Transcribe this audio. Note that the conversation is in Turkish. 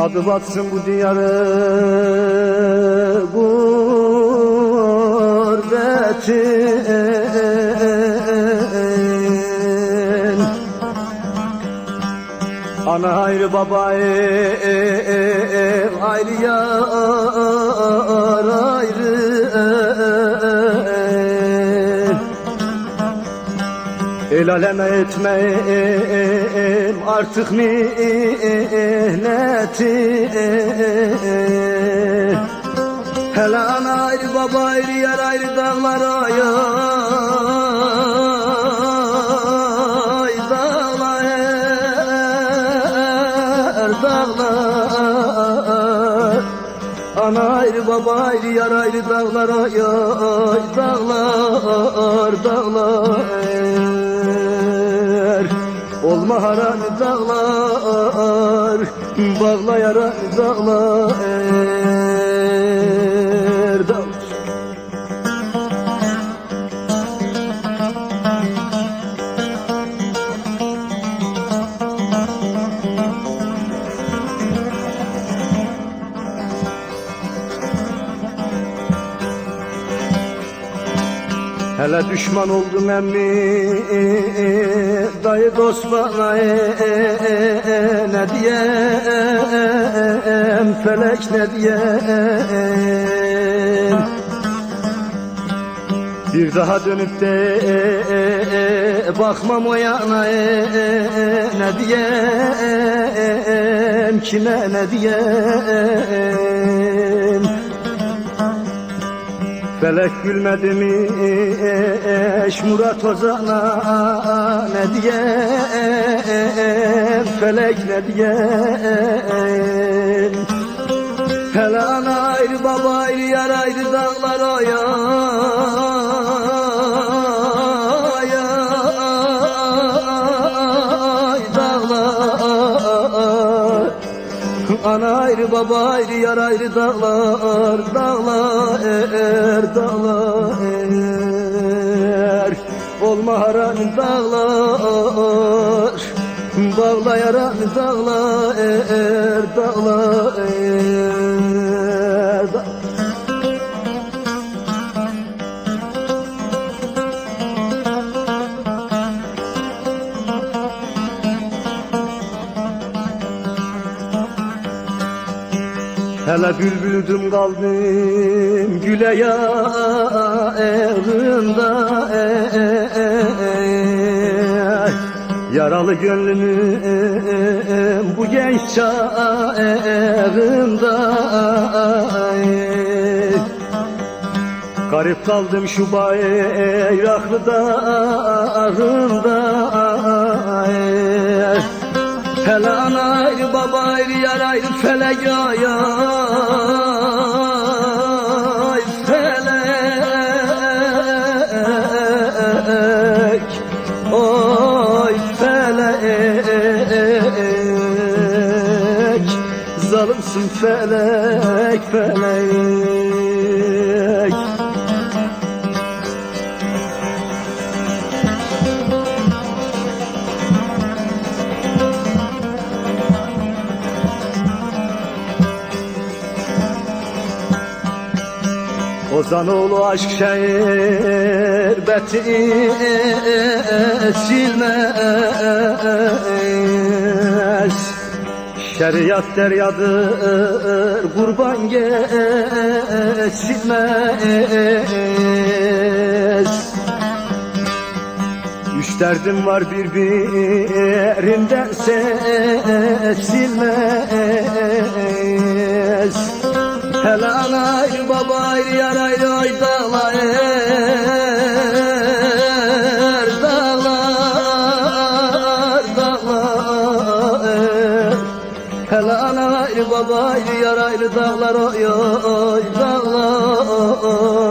Adı batsın bu diyarı gurbetin Ana ayrı baba ayrı yar ayrı El aleme etmeyim artık mihneti Hele ana ayrı baba ayrı yer ayrı dağlar ay ay dağlar dağlar. Ana ayrı baba ayrı yar ayrı dağlar ay dağlar dağlar Olma haran dağlar Bağla yaran dağlar dağlar Hele düşman oldum emmi Dayı dost bana e, e, e, ne diyem Felek ne diyem. Bir daha dönüp de bakmam o yana ne diyem Kime ne diyem Felek gülmedi mi? Eş Murat Ozan'a ne diyem Felek ne diyem Hele ana ayrı baba ayrı yar ayrı dağlar ay Ana ayrı baba ayrı yar ayrı dağlar Dağlar er dağlar. Er Olma haran dağlar. Bağla yaran dağlar er dağlar. er Hele bülbüldüm kaldım güle yarında Yaralı gönlümün bu genç çağında Garip kaldım şu bayraklı dağında Hele ana ayrı baba ayrı yar ayrı felek ay ay felek. Oy felek. Zalimsin felek felek Ozanoğlu aşk şerbeti silmez. Şeriat deryadır kurban geçilmez. Üç derdim var birbirinden seçilmez Hele ana ayrı baba ayrı yar ayrı ay dağlar dağlar dağlar Hele ana ayrı baba ayrı yar ayrı dağlar ay ay dağlar